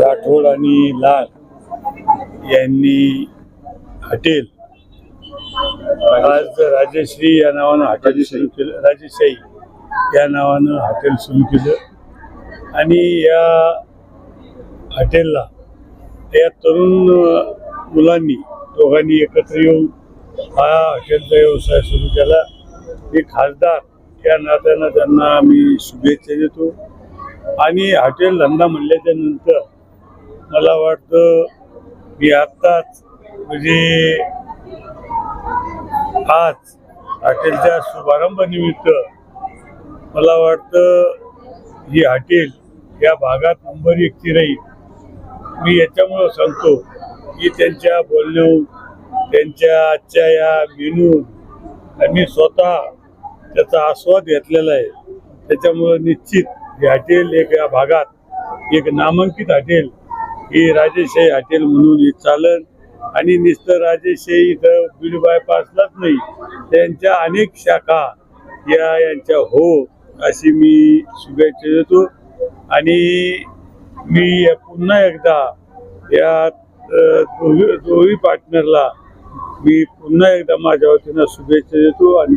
राठोड आणि लाल यांनी हॉटेल. आज राजश्री या नावानं हॉटेल सुरू केलं. राजेशाही या नावानं हॉटेल सुरू केलं. आणि या हॉटेलला या तरुण मुलांनी दोघांनी एकत्र येऊन हा हॉटेलचा व्यवसाय सुरू केला. मी खासदार या नात्यानं त्यांना मी शुभेच्छा देतो. आणि हॉटेल धंदा म्हणल्याच्या नंतर मला वाटतं मी आत्ताच म्हणजे आज हॉटेलच्या शुभारंभानिमित्त मला वाटतं ही हॉटेल या भागात नंबर एकची राहील. मी याच्यामुळं सांगतो की त्यांच्या बोलण्याहून त्यांच्या आजच्या या मेनून आणि स्वतः त्याचा आस्वाद घेतलेला आहे. त्याच्यामुळं निश्चित ही हॉटेल एक या भागात एक नामांकित हॉटेल ही राजेशाही हॉटेल म्हणून हे चालन. आणि नुसतं राजेशाही इथं बीड बायपासलाच नाही त्यांच्या अनेक शाखा या यांच्या हो अशी मी शुभेच्छा देतो. आणि मी पुन्हा एकदा या दोघी दोन्ही पार्टनरला मी पुन्हा एकदा माझ्या वतीनं शुभेच्छा देतो. आणि